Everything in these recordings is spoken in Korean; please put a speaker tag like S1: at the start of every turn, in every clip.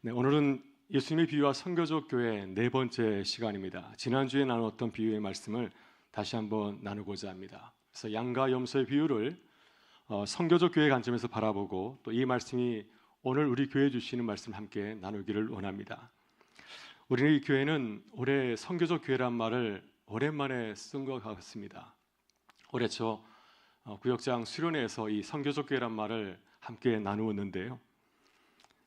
S1: 네, 오늘은 예수님의 비유와 선교적 교회 네 번째 시간입니다. 지난주에 나눴던 비유의 말씀을 다시 한번 나누고자 합니다. 그래서 양과 염소의 비유를 어, 선교적 교회 관점에서 바라보고 또 이 말씀이 오늘 우리 교회 주시는 말씀 함께 나누기를 원합니다. 우리 이 교회는 올해 선교적 교회란 말을 오랜만에 쓴 것 같습니다. 올해 저 어, 구역장 수련회에서 이 선교적 교회란 말을 함께 나누었는데요.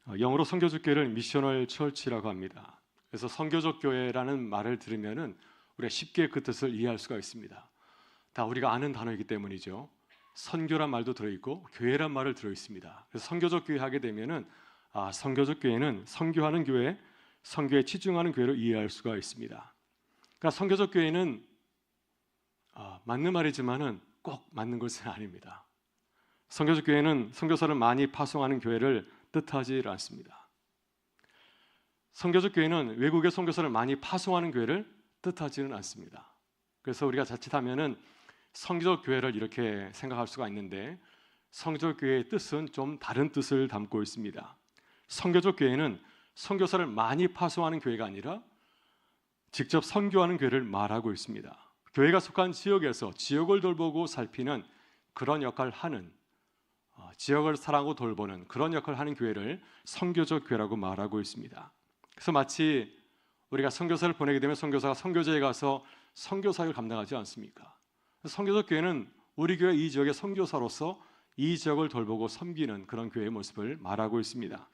S1: 어, 영어로 선교적 교회를 미셔널 철치라고 합니다. 그래서 선교적 교회라는 말을 들으면은 우리가 쉽게 그 뜻을 이해할 수가 있습니다. 다 우리가 아는 단어이기 때문이죠. 선교란 말도 들어 있고 교회란 말을 들어 있습니다. 그래서 선교적 교회 하게 되면은 아, 선교적 교회는 선교하는 교회, 선교에 치중하는 교회로 이해할 수가 있습니다. 그러니까 선교적 교회는 아, 맞는 말이지만은 꼭 맞는 것은 아닙니다. 선교적 교회는 선교사를 많이 파송하는 교회를 뜻하지 않습니다. 선교적 교회는 외국의 선교사를 많이 파송하는 교회를 뜻하지는 않습니다. 그래서 우리가 자칫하면은 성교적 교회를 이렇게 생각할 수가 있는데 성교적 교회의 뜻은 좀 다른 뜻을 담고 있습니다. 성교적 교회는 선교사를 많이 파송하는 교회가 아니라 직접 선교하는 교회를 말하고 있습니다. 교회가 속한 지역에서 지역을 돌보고 살피는 그런 역할을 하는 어, 지역을 사랑하고 돌보는 그런 역할을 하는 교회를 선교적 교회라고 말하고 있습니다. 그래서 마치 우리가 선교사를 보내게 되면 선교사가 선교제에 가서 선교 사역을 감당하지 않습니까? 선교적 교회는 우리 교회 이 지역의 선교사로서 이 지역을 돌보고 섬기는 그런 교회의 모습을 말하고 있습니다.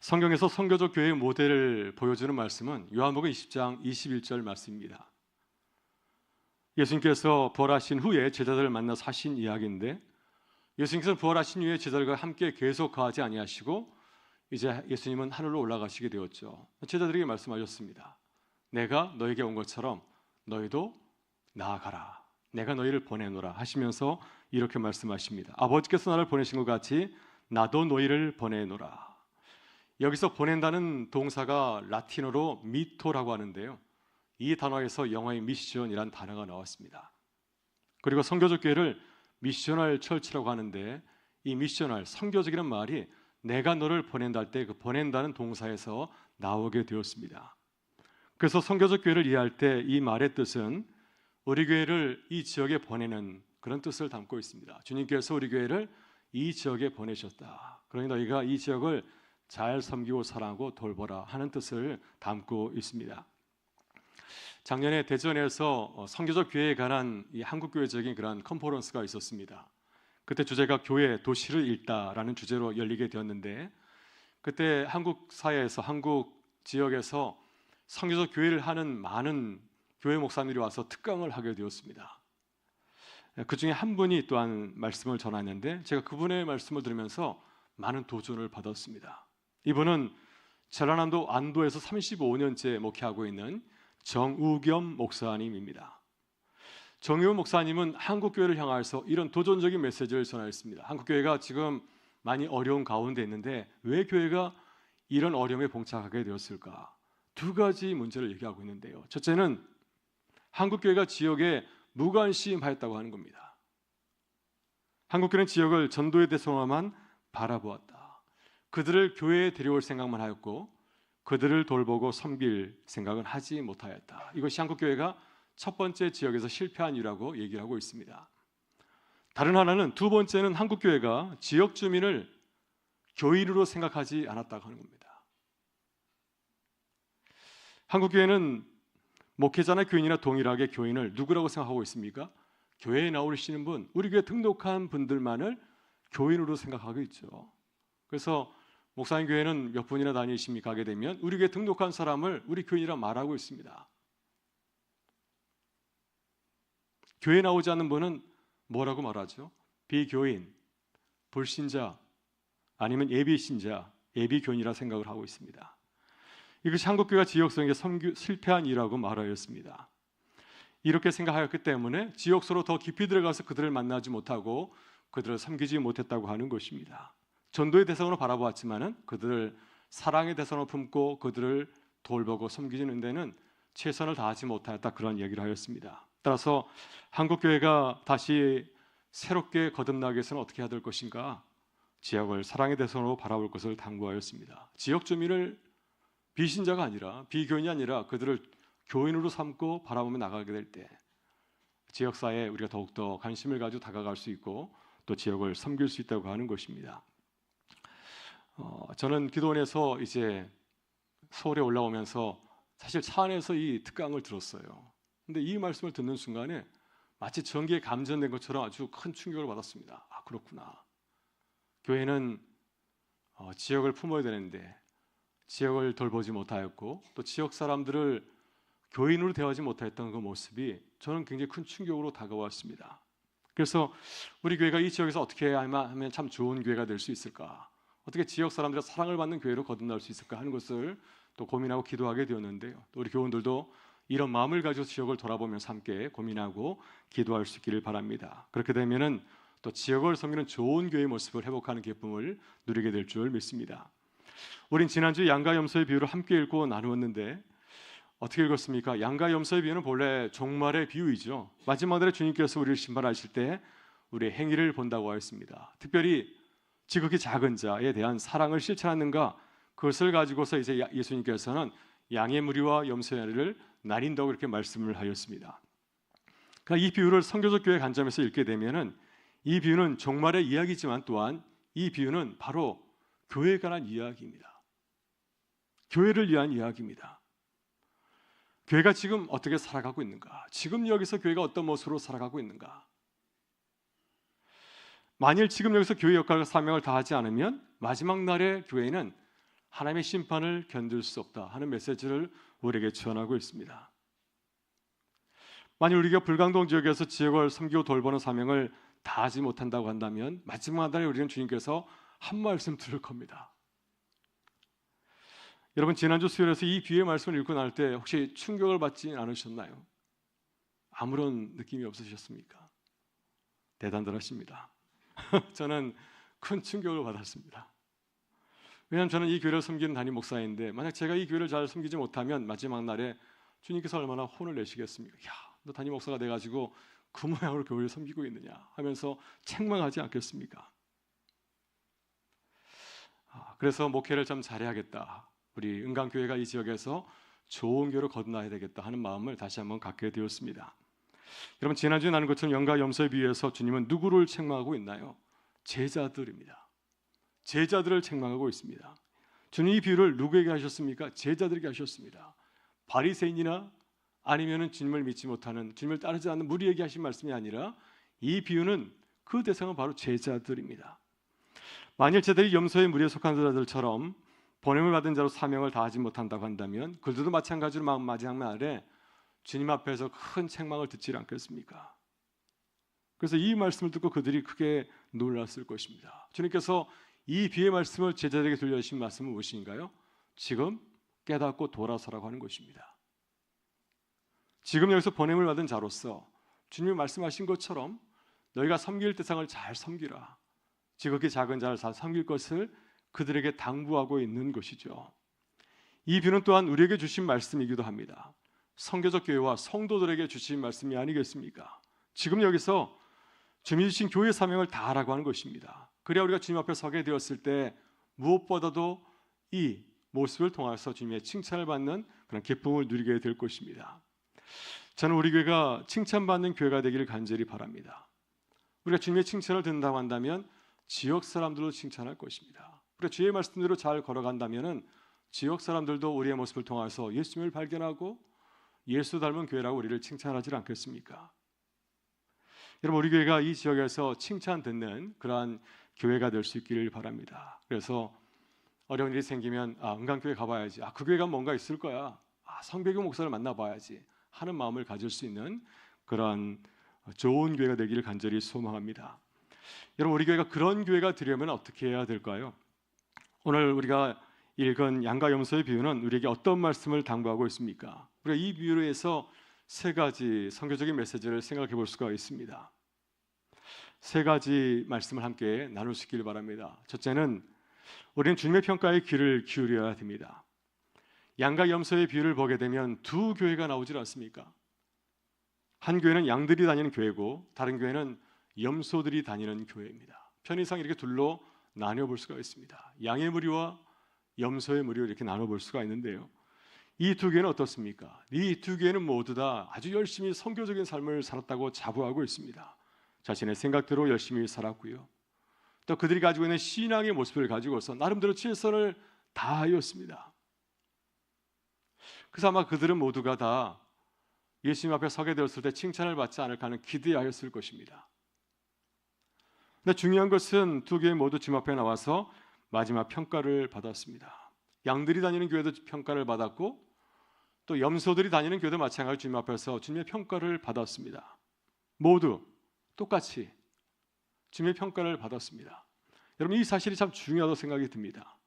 S1: 성경에서 선교적 교회의 모델을 보여주는 말씀은 요한복음 20장 21절 말씀입니다. 예수님께서 부활하신 후에 제자들을 만나서 하신 이야기인데 예수님께서 부활하신 후에 제자들과 함께 계속 거하지 아니하시고 이제 예수님은 하늘로 올라가시게 되었죠. 제자들에게 말씀하셨습니다. 내가 너에게 온 것처럼 너희도 나아가라. 내가 너희를 보내노라 하시면서 이렇게 말씀하십니다. 아버지께서 나를 보내신 것 같이 나도 너희를 보내노라. 여기서 보낸다는 동사가 라틴어로 미토라고 하는데요. 이 단어에서 영어의 미션이란 단어가 나왔습니다. 그리고 성교적 교회를 미셔널 철치라고 하는데 이 미셔널 성교적이라는 말이 내가 너를 보낸다 할 때 그 보낸다는 동사에서 나오게 되었습니다. 그래서 성교적 교회를 이해할 때 이 말의 뜻은 우리 교회를 이 지역에 보내는 그런 뜻을 담고 있습니다. 주님께서 우리 교회를 이 지역에 보내셨다. 그러니 너희가 이 지역을 잘 섬기고 사랑하고 돌보라 하는 뜻을 담고 있습니다. 작년에 대전에서 어, 성교적 교회에 관한 이 한국 교회적인 그런 컨퍼런스가 있었습니다. 그때 주제가 교회 도시를 읽다라는 주제로 열리게 되었는데 그때 한국 사회에서 한국 지역에서 성교적 교회를 하는 많은 교회 목사님들이 와서 특강을 하게 되었습니다. 그 중에 한 분이 또한 말씀을 전하는데 제가 그분의 말씀을 들으면서 많은 도전을 받았습니다. 이분은 전라남도 안도에서 35년째 목회하고 있는 정우겸 목사님입니다. 정우겸 목사님은 한국 교회를 향하여서 이런 도전적인 메시지를 전하였습니다. 한국 교회가 지금 많이 어려운 가운데 있는데 왜 교회가 이런 어려움에 봉착하게 되었을까? 두 가지 문제를 얘기하고 있는데요. 첫째는 한국 교회가 지역에 무관심하였다고 하는 겁니다. 한국 교회는 지역을 전도의 대상으로만 바라보았다. 그들을 교회에 데려올 생각만 하였고 그들을 돌보고 섬길 생각은 하지 못하였다. 이것이 한국 교회가 첫 번째 지역에서 실패한 이유라고 얘기를 하고 있습니다. 다른 하나는 두 번째는 한국 교회가 지역 주민을 교인으로 생각하지 않았다고 하는 겁니다. 한국 교회는 목회자나 교인이나 동일하게 교인을 누구라고 생각하고 있습니까? 교회에 나오시는 분, 우리 교회 등록한 분들만을 교인으로 생각하고 있죠. 그래서 목사님 교회는 몇 분이나 다니십니까? 하게 되면 우리 교회 등록한 사람을 우리 교인이라 말하고 있습니다. 교회 나오지 않는 분은 뭐라고 말하죠? 비교인, 불신자, 아니면 예비신자, 예비교인이라 생각을 하고 있습니다. 이것이 한국교회가 지역성에 실패한 일이라고 말하였습니다. 이렇게 생각하였기 때문에 지역소로 더 깊이 들어가서 그들을 만나지 못하고 그들을 섬기지 못했다고 하는 것입니다. 전도의 대상으로 바라보았지만은 그들을 사랑의 대상으로 품고 그들을 돌보고 섬기는 데는 최선을 다하지 못하였다 그런 얘기를 하였습니다. 따라서 한국 교회가 다시 새롭게 거듭나기 위해서는 어떻게 해야 될 것인가? 지역을 사랑의 대상으로 바라볼 것을 당부하였습니다. 지역 주민을 비신자가 아니라 비교인이 아니라 그들을 교인으로 삼고 바라보며 나가게 될 때 지역 사회에 우리가 더욱더 관심을 가지고 다가갈 수 있고 또 지역을 섬길 수 있다고 하는 것입니다. 어, 저는 기도원에서 이제 서울에 올라오면서 사실 차 안에서 이 특강을 들었어요. 근데 이 말씀을 듣는 순간에 마치 전기에 감전된 것처럼 아주 큰 충격을 받았습니다. 아 그렇구나. 교회는 어, 지역을 품어야 되는데 지역을 돌보지 못하였고 또 지역 사람들을 교인으로 대하지 못했던 그 모습이 저는 굉장히 큰 충격으로 다가왔습니다. 그래서 우리 교회가 이 지역에서 어떻게 하면 참 좋은 교회가 될 수 있을까? 어떻게 지역 사람들의 사랑을 받는 교회로 거듭날 수 있을까 하는 것을 또 고민하고 기도하게 되었는데요. 또 우리 교원들도 이런 마음을 가지고 지역을 돌아보면서 함께 고민하고 기도할 수 있기를 바랍니다. 그렇게 되면은 또 지역을 섬기는 좋은 교회의 모습을 회복하는 기쁨을 누리게 될 줄 믿습니다. 우린 지난주 양가 염소의 비유를 함께 읽고 나누었는데 어떻게 읽었습니까? 양가 염소의 비유는 본래 종말의 비유이죠. 마지막 날에 주님께서 우리를 심판하실 때 우리의 행위를 본다고 하였습니다. 특별히 지극히 작은 자에 대한 사랑을 실천하는가 그것을 가지고서 이제 예수님께서는 양의 무리와 염소의 무리를 나뉜다고 이렇게 말씀을 하였습니다. 그러니까 이 비유를 성교적 교회 관점에서 읽게 되면은 이 비유는 종말의 이야기지만 또한 이 비유는 바로 교회에 관한 이야기입니다. 교회를 위한 이야기입니다. 교회가 지금 어떻게 살아가고 있는가? 지금 여기서 교회가 어떤 모습으로 살아가고 있는가? 만일 지금 여기서 교회 역할과 사명을 다하지 않으면 마지막 날의 교회는 하나님의 심판을 견딜 수 없다 하는 메시지를 우리에게 전하고 있습니다. 만일 우리가 불광동 지역에서 지역을 섬기고 돌보는 사명을 다하지 못한다고 한다면 마지막 날에 우리는 주님께서 한 말씀 들을 겁니다. 여러분 지난주 수요일에서 이 비유의 말씀을 읽고 날 때 혹시 충격을 받지 않으셨나요? 아무런 느낌이 없으셨습니까? 대단들 하십니다. 저는 큰 충격을 받았습니다. 왜냐하면 저는 이 교회를 섬기는 담임 목사인데 만약 제가 이 교회를 잘 섬기지 못하면 마지막 날에 주님께서 얼마나 혼을 내시겠습니까? 야, 너 담임 목사가 돼 가지고 그 모양으로 교회를 섬기고 있느냐 하면서 책망하지 않겠습니까? 아, 그래서 목회를 좀 잘해야겠다. 우리 은강교회가 이 지역에서 좋은 교회로 거듭나야 되겠다 하는 마음을 다시 한번 갖게 되었습니다. 여러분 지난주에 나눈 것처럼 영과 염소에 비해서 주님은 누구를 책망하고 있나요? 제자들입니다. 제자들을 책망하고 있습니다. 주님 이 비유를 누구에게 하셨습니까? 제자들에게 하셨습니다. 바리새인이나 아니면은 주님을 믿지 못하는 주님을 따르지 않는 무리에게 하신 말씀이 아니라 이 비유는 그 대상은 바로 제자들입니다. 만일 제들이 염소의 무리에 속한 자들처럼 번영을 받은 자로 사명을 다하지 못한다고 한다면 그들도 마찬가지로 마지막 날에 주님 앞에서 큰 책망을 듣지 않겠습니까? 그래서 이 말씀을 듣고 그들이 크게 놀랐을 것입니다. 주님께서 이 비의 말씀을 제자들에게 들려주신 말씀은 무엇인가요? 지금 깨닫고 돌아서라고 하는 것입니다. 지금 여기서 번냄을 받은 자로서 주님이 말씀하신 것처럼 너희가 섬길 대상을 잘 섬기라. 지극히 작은 자를 잘 섬길 것을 그들에게 당부하고 있는 것이죠. 이 비는 또한 우리에게 주신 말씀이기도 합니다. 성교적 교회와 성도들에게 주신 말씀이 아니겠습니까? 지금 여기서 주님 주신 교회 사명을 다하라고 하는 것입니다. 그래야 우리가 주님 앞에 서게 되었을 때 무엇보다도 이 모습을 통해서 주님의 칭찬을 받는 그런 기쁨을 누리게 될 것입니다. 저는 우리 교회가 칭찬받는 교회가 되기를 간절히 바랍니다. 우리가 주님의 칭찬을 듣는다고 한다면 지역 사람들도 칭찬할 것입니다. 우리가 주의 말씀대로 잘 걸어간다면은 지역 사람들도 우리의 모습을 통해서 예수님을 발견하고 예수 닮은 교회라고 우리를 칭찬하지 않겠습니까? 여러분 우리 교회가 이 지역에서 칭찬 듣는 그러한 교회가 될 수 있기를 바랍니다. 그래서 어려운 일이 생기면 아 은강교회 가봐야지. 아그 교회가 뭔가 있을 거야. 아 성배교 목사를 만나봐야지 하는 마음을 가질 수 있는 그러한 좋은 교회가 되기를 간절히 소망합니다. 여러분 우리 교회가 그런 교회가 되려면 어떻게 해야 될까요? 오늘 우리가 읽은 양가 염소의 비유는 우리에게 어떤 말씀을 당부하고 있습니까? 우리가 이 비유로 해서 세 가지 성교적인 메시지를 생각해 볼 수가 있습니다. 세 가지 말씀을 함께 나눌 수 있기를 바랍니다. 첫째는 우리는 주님의 평가에 귀를 기울여야 됩니다. 양과 염소의 비유를 보게 되면 두 교회가 나오질 않습니까? 한 교회는 양들이 다니는 교회고 다른 교회는 염소들이 다니는 교회입니다. 편의상 이렇게 둘로 나뉘어 볼 수가 있습니다. 양의 무리와 염소의 무리 이렇게 나눠 볼 수가 있는데요. 이 두 개는 어떻습니까? 이 두 개는 모두 다 아주 열심히 성교적인 삶을 살았다고 자부하고 있습니다. 자신의 생각대로 열심히 살았고요. 또 그들이 가지고 있는 신앙의 모습을 가지고서 나름대로 최선을 다하였습니다. 그래서 아마 그들은 모두가 다 예수님 앞에 서게 되었을 때 칭찬을 받지 않을까 하는 기대하였을 것입니다. 근데 중요한 것은 두 개 모두 주님 앞에 나와서 마지막 평가를 받았습니다. 양들이 다니는 교회도 평가를 받았고 또 염소들이 다니는 교회도 마찬가지로 주님 앞에서 주님의 평가를 받았습니다. 모두 똑같이 주님의 평가를 받았습니다. 여러분 이 사실이 참 중요하다고 생각이 듭니다.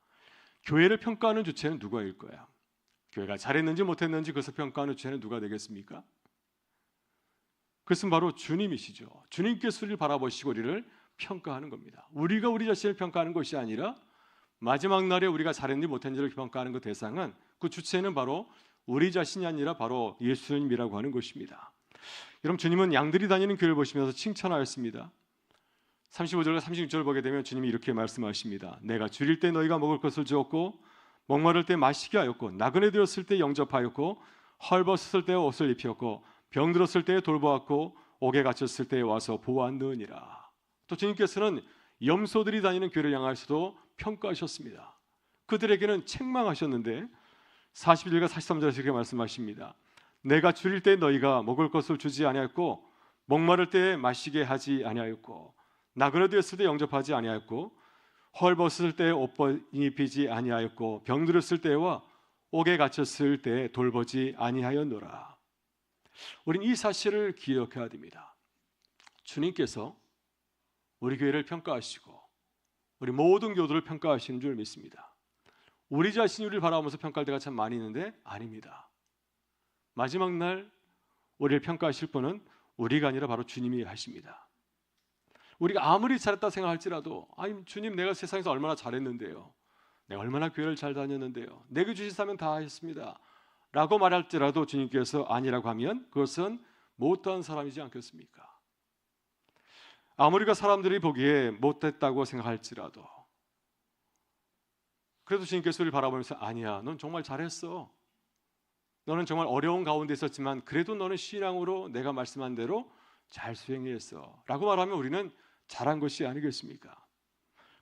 S1: 교회를 평가하는 주체는 누가일 거야? 교회가 잘했는지 못했는지 그것을 평가하는 주체는 누가 되겠습니까? 그것은 바로 주님이시죠. 주님께서 우리를 바라보시고 우리를 평가하는 겁니다. 우리가 우리 자신을 평가하는 것이 아니라 마지막 날에 우리가 잘했는지 못했는지를 평가하는 그 대상은 그 주체는 바로 우리 자신이 아니라 바로 예수님이라고 하는 것입니다. 여러분 주님은 양들이 다니는 교회를 보시면서 칭찬하였습니다. 35절과 36절 보게 되면 주님이 이렇게 말씀하십니다. 내가 줄일 때 너희가 먹을 것을 주었고 목마를 때 마시게 하였고 나그네 되었을 때 영접하였고 헐벗었을 때 옷을 입혔고 병들었을 때 돌보았고 옥에 갇혔을 때 와서 보았느니라. 또 주님께서는 염소들이 다니는 교회를 향하여서도 평가하셨습니다. 그들에게는 책망하셨는데 41절과 43절에서 이렇게 말씀하십니다. 내가 줄일 때 너희가 먹을 것을 주지 아니하였고 목마를 때 마시게 하지 아니하였고 나그네 되었을 때 영접하지 아니하였고 헐벗을 때 옷 입히지 아니하였고 병들었을 때와 옥에 갇혔을 때 돌보지 아니하였노라. 우린 이 사실을 기억해야 됩니다. 주님께서 우리 교회를 평가하시고 우리 모든 교도를 평가하시는 줄 믿습니다. 우리 우리를 바라보면서 평가할 때가 참 많이 있는데 아닙니다. 마지막 날 우리를 평가하실 분은 우리가 아니라 바로 주님이 하십니다. 우리가 아무리 잘했다 생각할지라도 아니 주님 내가 세상에서 얼마나 잘했는데요. 내가 얼마나 교회를 잘 다녔는데요. 내게 주신 사명 다 했습니다. 라고 말할지라도 주님께서 아니라고 하면 그것은 못한 사람이지 않겠습니까? 아무리가 사람들이 보기에 못됐다고 생각할지라도 그래도 주님께서 우리를 바라보면서 아니야 넌 정말 잘했어. 너는 정말 어려운 가운데 있었지만 그래도 너는 신앙으로 내가 말씀한 대로 잘 수행했어. 라고 말하면 우리는 잘한 것이 아니겠습니까?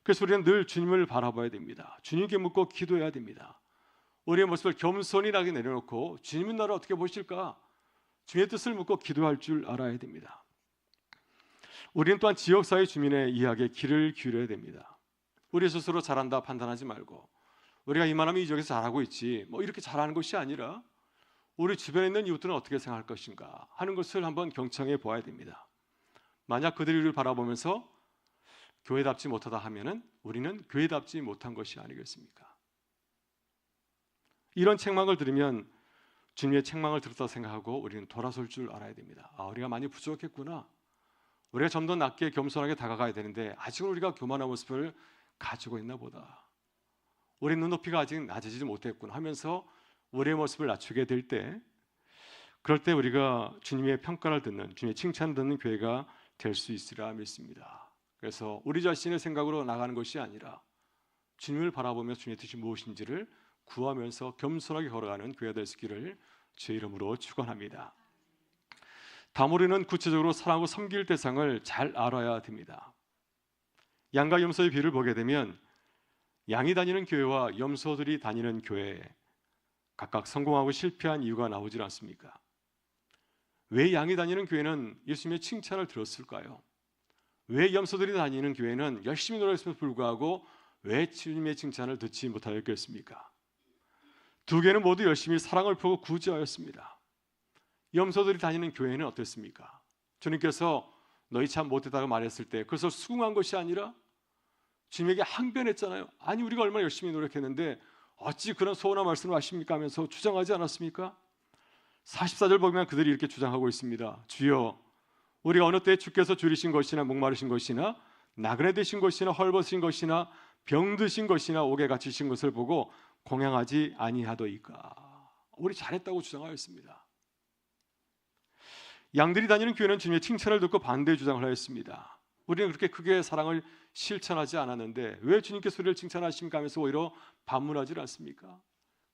S1: 그래서 우리는 늘 주님을 바라봐야 됩니다. 주님께 묻고 기도해야 됩니다. 우리의 모습을 겸손히 내려놓고 주님은 나를 어떻게 보실까? 주님의 뜻을 묻고 기도할 줄 알아야 됩니다 우리는 또한 지역사회 주민의 이야기에 귀를 기울여야 됩니다. 우리 스스로 잘한다 판단하지 말고 우리가 이만하면 이 지역에서 잘하고 있지 뭐 이렇게 잘하는 것이 아니라 우리 주변에 있는 이웃들은 어떻게 생각할 것인가 하는 것을 한번 경청해 보아야 됩니다. 만약 그들이 우리를 바라보면서 교회답지 못하다 하면은 우리는 교회답지 못한 것이 아니겠습니까? 이런 책망을 들으면 주님의 책망을 들었다 생각하고 우리는 돌아설 줄 알아야 됩니다. 아, 우리가 많이 부족했구나. 우리가 좀 더 낮게 겸손하게 다가가야 되는데 아직은 우리가 교만한 모습을 가지고 있나 보다. 우리 눈높이가 아직 낮아지지 못했구나 하면서 우리의 모습을 낮추게 될 때, 그럴 때 우리가 주님의 평가를 듣는, 주님의 칭찬 듣는 교회가 될 수 있으리라 믿습니다. 그래서 우리 자신의 생각으로 나가는 것이 아니라 주님을 바라보며 주님의 뜻이 무엇인지를 구하면서 겸손하게 걸어가는 교회가 될 수 있기를 주의 이름으로 축원합니다. 다모리는 구체적으로 사랑하고 섬길 대상을 잘 알아야 됩니다. 양과 염소의 비를 보게 되면 양이 다니는 교회와 염소들이 다니는 교회에 각각 성공하고 실패한 이유가 나오질 않습니까? 왜 양이 다니는 교회는 예수님의 칭찬을 들었을까요? 왜 염소들이 다니는 교회는 열심히 노력했음에도 불구하고 왜 주님의 칭찬을 듣지 못하였겠습니까? 두 개는 모두 열심히 사랑을 펴고 구제하였습니다. 염소들이 다니는 교회는 어땠습니까? 주님께서 너희 참 못했다고 말했을 때 그래서 수긍한 것이 아니라 주님에게 항변했잖아요. 아니 우리가 얼마나 열심히 노력했는데 어찌 그런 소원한 말씀을 하십니까 하면서 주장하지 않았습니까? 44절 보면 그들이 이렇게 주장하고 있습니다. 주여 우리가 어느 때 주께서 줄이신 것이나 목마르신 것이나 나그네 되신 것이나 헐벗으신 것이나 병드신 것이나 옥에 갇히신 것을 보고 공양하지 아니하더이까 우리 잘했다고 주장하였습니다. 양들이 다니는 교회는 주님의 칭찬을 듣고 반대 주장을 하였습니다. 우리는 그렇게 크게 사랑을 실천하지 않았는데 왜 주님께서 우리를 칭찬하십니까 하면서 오히려 반문하지 않습니까?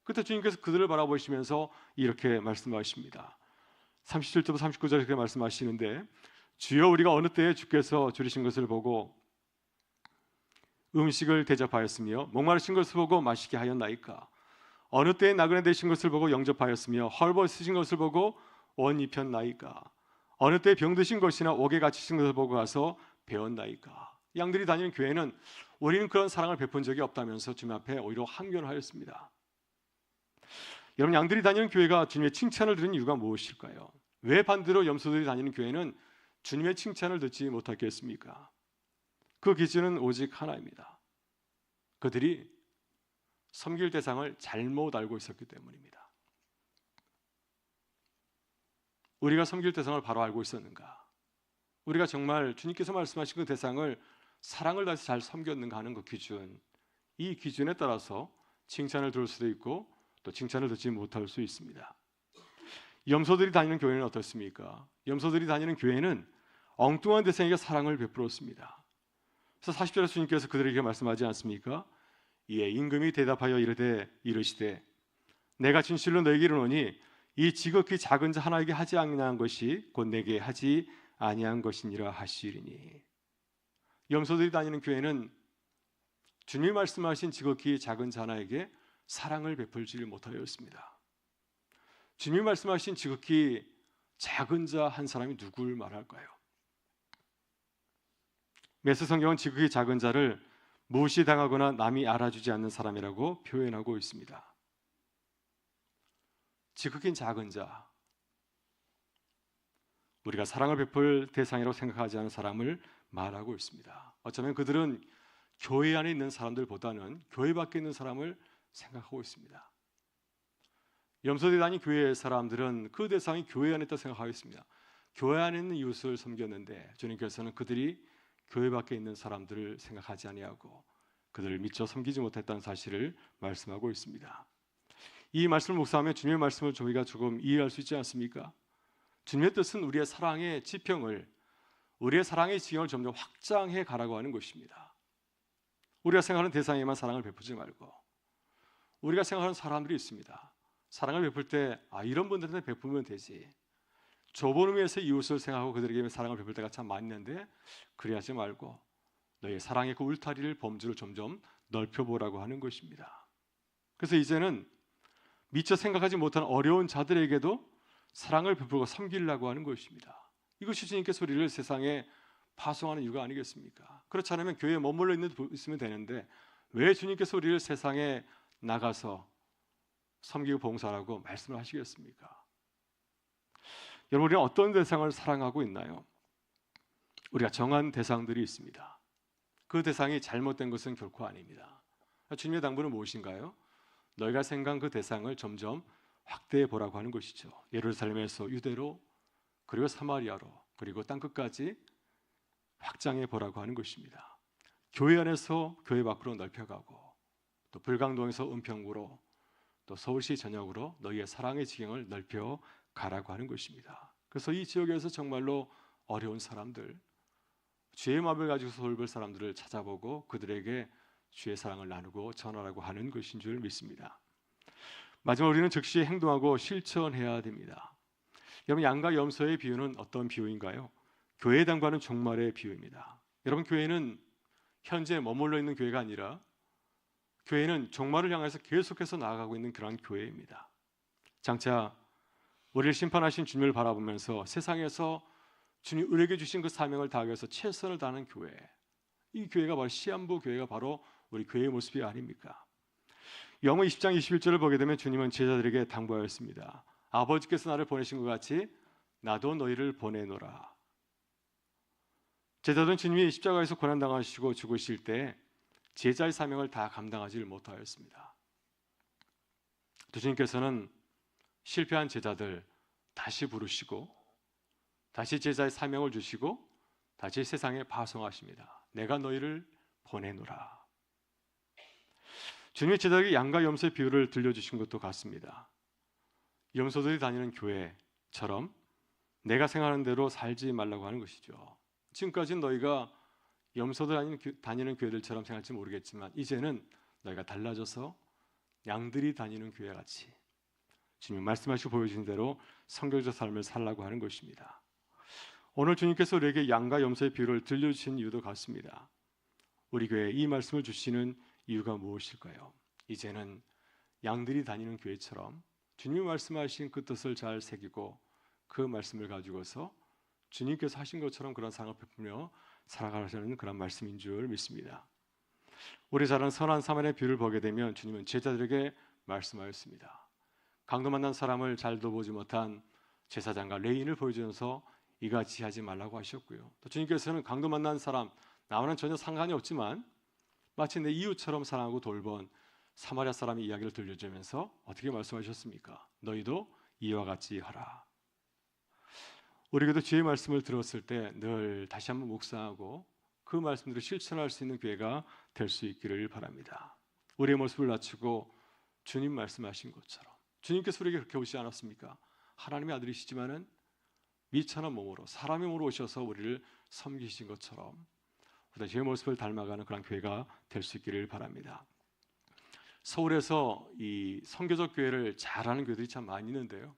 S1: 그때 주님께서 그들을 바라보시면서 이렇게 말씀하십니다. 37절부터 39절에 그렇게 말씀하시는데 주여 우리가 어느 때에 주께서 줄이신 것을 보고 음식을 대접하였으며 목마르신 것을 보고 마시게 하였나이까 어느 때에 나그네 되신 것을 보고 영접하였으며 헐벗으신 것을 보고 옷 입혔나이까 어느 때에 병드신 것이나 옥에 갇히신 것을 보고 가서 배웠나이까 양들이 다니는 교회는 우리는 그런 사랑을 베푼 적이 없다면서 주님 앞에 오히려 항변하였습니다 여러분 양들이 다니는 교회가 주님의 칭찬을 들은 이유가 무엇일까요? 왜 반대로 염소들이 다니는 교회는 주님의 칭찬을 듣지 못하겠습니까? 그 기준은 오직 하나입니다. 그들이 섬길 대상을 잘못 알고 있었기 때문입니다. 우리가 섬길 대상을 바로 알고 있었는가? 우리가 정말 주님께서 말씀하신 그 대상을 사랑을 다해서 잘 섬겼는가 하는 그 기준, 이 기준에 따라서 칭찬을 들을 수도 있고 또 칭찬을 듣지 못할 수 있습니다. 염소들이 다니는 교회는 어떻습니까? 염소들이 다니는 교회는 엉뚱한 대상에게 사랑을 베풀었습니다. 그래서 40절에 주님께서 그들에게 말씀하지 않습니까? 이에 임금이 대답하여 이르되 이르시되 내가 진실로 너에게 이르노니 이 지극히 작은 자 하나에게 하지 아니한 것이 곧 내게 하지 아니한 것이니라 하시리니 염소들이 다니는 교회는 주님 말씀하신 지극히 작은 자 하나에게 사랑을 베풀지 못하였습니다. 주님 말씀하신 지극히 작은 자 한 사람이 누굴 말할까요? 메스 성경은 지극히 작은 자를 무시당하거나 남이 알아주지 않는 사람이라고 표현하고 있습니다. 지극히 작은 자, 우리가 사랑을 베풀 대상이라고 생각하지 않은 사람을 말하고 있습니다. 어쩌면 그들은 교회 안에 있는 사람들보다는 교회 밖에 있는 사람을 생각하고 있습니다. 염소대 단위 교회의 사람들은 그 대상이 교회 안에 있다 생각하고 있습니다. 교회 안에 있는 이웃을 섬겼는데 주님께서는 그들이 교회 밖에 있는 사람들을 생각하지 아니하고 그들을 미처 섬기지 못했다는 사실을 말씀하고 있습니다. 이 말씀을 묵상하며 주님의 말씀을 저희가 조금 이해할 수 있지 않습니까? 주님의 뜻은 우리의 사랑의 지평을 우리의 사랑의 지경을 점점 확장해 가라고 하는 것입니다. 우리가 생각하는 대상에만 사랑을 베푸지 말고 우리가 생각하는 사람들이 있습니다. 사랑을 베풀 때 아, 이런 분들한테 베풀면 되지. 좁은 의미에서 이웃을 생각하고 그들에게 사랑을 베풀 때가 참 많는데 그리하지 말고 너의 사랑의 그 울타리를 범주를 점점 넓혀보라고 하는 것입니다. 그래서 이제는 미처 생각하지 못한 어려운 자들에게도 사랑을 베풀고 섬기려고 하는 것입니다. 이것이 주님께서 우리를 세상에 파송하는 이유가 아니겠습니까? 그렇지 않으면 교회에 머물러 있는 있으면 되는데 왜 주님께서 우리를 세상에 나가서 섬기고 봉사하라고 말씀을 하시겠습니까? 여러분 우리는 어떤 대상을 사랑하고 있나요? 우리가 정한 대상들이 있습니다. 그 대상이 잘못된 것은 결코 아닙니다. 주님의 당부는 무엇인가요? 너희가 생각한 그 대상을 점점 확대해 보라고 하는 것이죠. 예루살렘에서 유대로 그리고 사마리아로 그리고 땅 끝까지 확장해 보라고 하는 것입니다. 교회 안에서 교회 밖으로 넓혀가고 또 불광동에서 은평구로 또 서울시 전역으로 너희의 사랑의 지경을 넓혀 가라고 하는 것입니다. 그래서 이 지역에서 정말로 어려운 사람들, 죄의 마음을 가지고 돌볼 사람들을 찾아보고 그들에게 주의 사랑을 나누고 전하라고 하는 것인 줄 믿습니다. 마지막 우리는 즉시 행동하고 실천해야 됩니다. 여러분 양과 염소의 비유는 어떤 비유인가요? 교회 당과는 종말의 비유입니다. 여러분 교회는 현재 머물러 있는 교회가 아니라 교회는 종말을 향해서 계속해서 나아가고 있는 그러한 교회입니다. 장차 우리를 심판하신 주님을 바라보면서 세상에서 주님 우리에게 주신 그 사명을 다하기 위해서 최선을 다하는 교회. 이 교회가 바로 시한부 교회가 바로 우리 교회의 모습이 아닙니까? 영어 20장 21절을 보게 되면 주님은 제자들에게 당부하였습니다. 아버지께서 나를 보내신 것 같이 나도 너희를 보내노라. 제자들은 주님이 십자가에서 고난 당하시고 죽으실 때 제자의 사명을 다 감당하지 못하였습니다. 주님께서는 실패한 제자들 다시 부르시고 다시 제자의 사명을 주시고 다시 세상에 파송하십니다. 내가 너희를 보내노라. 주님의 제자에게 양과 염소의 비유를 들려주신 것도 같습니다. 염소들이 다니는 교회처럼 내가 생각하는 대로 살지 말라고 하는 것이죠. 지금까지 너희가 염소들 다니는, 교회들처럼 생각할지 모르겠지만 이제는 너희가 달라져서 양들이 다니는 교회 같이 주님 말씀하시고 보여주신 대로 성경적 삶을 살라고 하는 것입니다. 오늘 주님께서 우리에게 양과 염소의 비유를 들려주신 이유도 같습니다. 우리 교회에 이 말씀을 주시는 이유가 무엇일까요? 이제는 양들이 다니는 교회처럼 주님이 말씀하신 그 뜻을 잘 새기고 그 말씀을 가지고서 주님께서 하신 것처럼 그런 상을 베풀며 살아가려는 그런 말씀인 줄 믿습니다. 우리 잘 아는 선한 사만의 비유를 보게 되면 주님은 제자들에게 말씀하였습니다. 강도 만난 사람을 잘 돌보지 못한 제사장과 레인을 보여주면서 이같이 하지 말라고 하셨고요. 또 주님께서는 강도 만난 사람 나와는 전혀 상관이 없지만 마치 내 이웃처럼 사랑하고 돌본 사마리아 사람의 이야기를 들려주면서 어떻게 말씀하셨습니까? 너희도 이와 같이 하라. 우리에게도 주의 말씀을 들었을 때 늘 다시 한번 묵상하고 그 말씀들을 실천할 수 있는 기회가 될 수 있기를 바랍니다. 우리의 모습을 낮추고 주님 말씀하신 것처럼 주님께서 우리에게 그렇게 오시지 않았습니까? 하나님의 아들이시지만은 미천한 몸으로 사람의 몸으로 오셔서 우리를 섬기신 것처럼 우리가 주의 모습을 닮아가는 그런 교회가 될 수 있기를 바랍니다. 서울에서 이 선교적 교회를 잘하는 교회들이 참 많이 있는데요.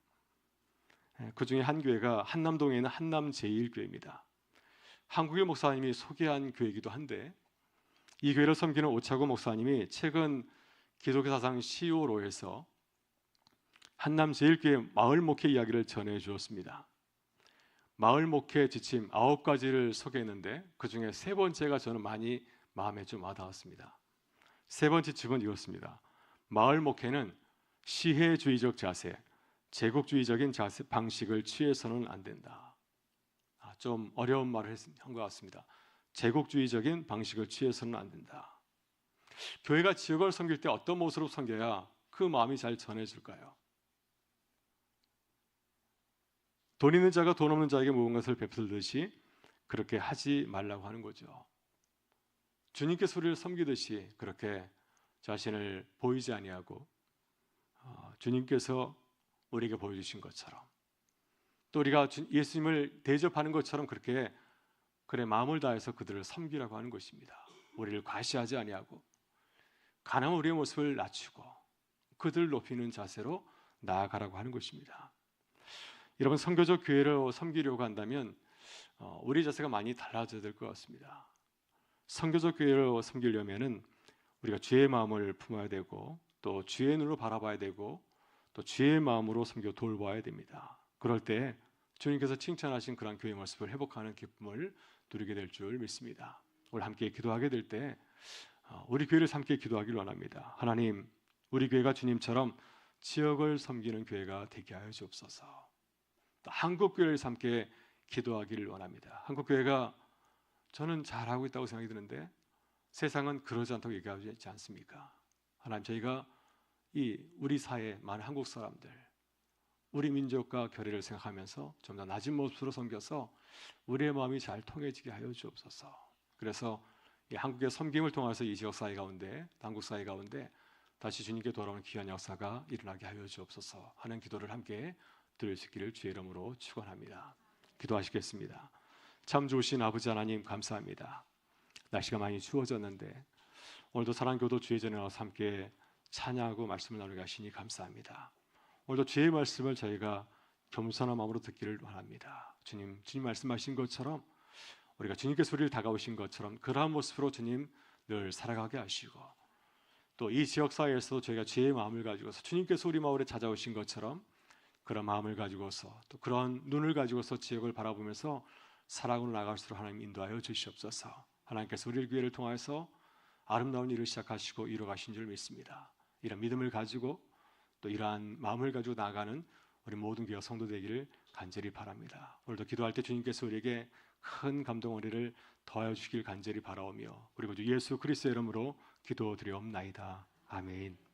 S1: 예, 그 중에 한 교회가 한남동에 있는 한남 제일교회입니다. 한국의 목사님이 소개한 교회이기도 한데 이 교회를 섬기는 오차구 목사님이 최근 기독교 사상 시오로에서 한남 제일교회 마을 목회 이야기를 전해 주었습니다. 마을 목회 지침 아홉 가지를 소개했는데 그 중에 세 번째가 저는 많이 마음에 좀 와닿았습니다. 세 번째 지침은 이렇습니다. 마을 목회는 시혜주의적 자세, 제국주의적인 자세 방식을 취해서는 안 된다. 아, 좀 어려운 말을 한 것 같습니다. 제국주의적인 방식을 취해서는 안 된다. 교회가 지역을 섬길 때 어떤 모습으로 섬겨야 그 마음이 잘 전해질까요? 돈 있는 자가 돈 없는 자에게 모은 것을 베풀듯이 그렇게 하지 말라고 하는 거죠. 주님께서 우리를 섬기듯이 그렇게 자신을 보이지 아니하고 어, 주님께서 우리에게 보여주신 것처럼 또 우리가 주- 예수님을 대접하는 것처럼 그렇게 그래 마음을 다해서 그들을 섬기라고 하는 것입니다. 우리를 과시하지 아니하고 가난한 우리의 모습을 낮추고 그들을 높이는 자세로 나아가라고 하는 것입니다. 여러분 선교적 교회를 섬기려고 한다면 어, 우리 자세가 많이 달라져야 될 것 같습니다. 선교적 교회를 섬기려면은 우리가 주의 마음을 품어야 되고 또 주의 눈으로 바라봐야 되고 또 주의 마음으로 섬겨 돌봐야 됩니다. 그럴 때 주님께서 칭찬하신 그런 교회 모습을 회복하는 기쁨을 누리게 될 줄 믿습니다. 오늘 함께 기도하게 될때 어, 우리 교회를 함께 기도하기를 원합니다. 하나님, 우리 교회가 주님처럼 지역을 섬기는 교회가 되게 하여 주옵소서. 또 한국 교회를 함께 기도하기를 원합니다. 한국 교회가 저는 잘하고 있다고 생각이 드는데 세상은 그러지 않다고 얘기하지 않습니까? 하나님 저희가 이 우리 사회 많은 한국 사람들 우리 민족과 교회를 생각하면서 좀 더 낮은 모습으로 섬겨서 우리의 마음이 잘 통해지게 하여 주옵소서. 그래서 이 한국의 섬김을 통해서 이 지역 사회 가운데 한국 사회 가운데 다시 주님께 돌아오는 귀한 역사가 일어나게 하여 주옵소서 하는 기도를 함께 있기를 주의 이름으로 축원합니다. 기도하시겠습니다. 참 좋으신 아버지 하나님 감사합니다. 날씨가 많이 추워졌는데 오늘도 사랑교도 주의 전에 나와서 함께 찬양하고 말씀을 나누게 하시니 감사합니다. 오늘도 주의 말씀을 저희가 겸손한 마음으로 듣기를 원합니다. 주님, 주님 말씀하신 것처럼 우리가 주님께서 우리를 다가오신 것처럼 그러한 모습으로 주님 늘 살아가게 하시고 또 이 지역 사회에서 저희가 주의 마음을 가지고서 주님께서 우리 마을에 찾아오신 것처럼 그런 마음을 가지고서 또 그런 눈을 가지고서 지역을 바라보면서 사랑으로 나갈수록 하나님 인도하여 주시옵소서. 하나님께서 우리 교회를 통해서 아름다운 일을 시작하시고 이루어가신 줄 믿습니다. 이런 믿음을 가지고 또 이러한 마음을 가지고 나아가는 우리 모든 교회 성도 되기를 간절히 바랍니다. 오늘도 기도할 때 주님께서 우리에게 큰 감동 은혜를 더하여 주길 간절히 바라오며 그리고 주 예수 그리스도의 이름으로 기도드리옵나이다. 아멘.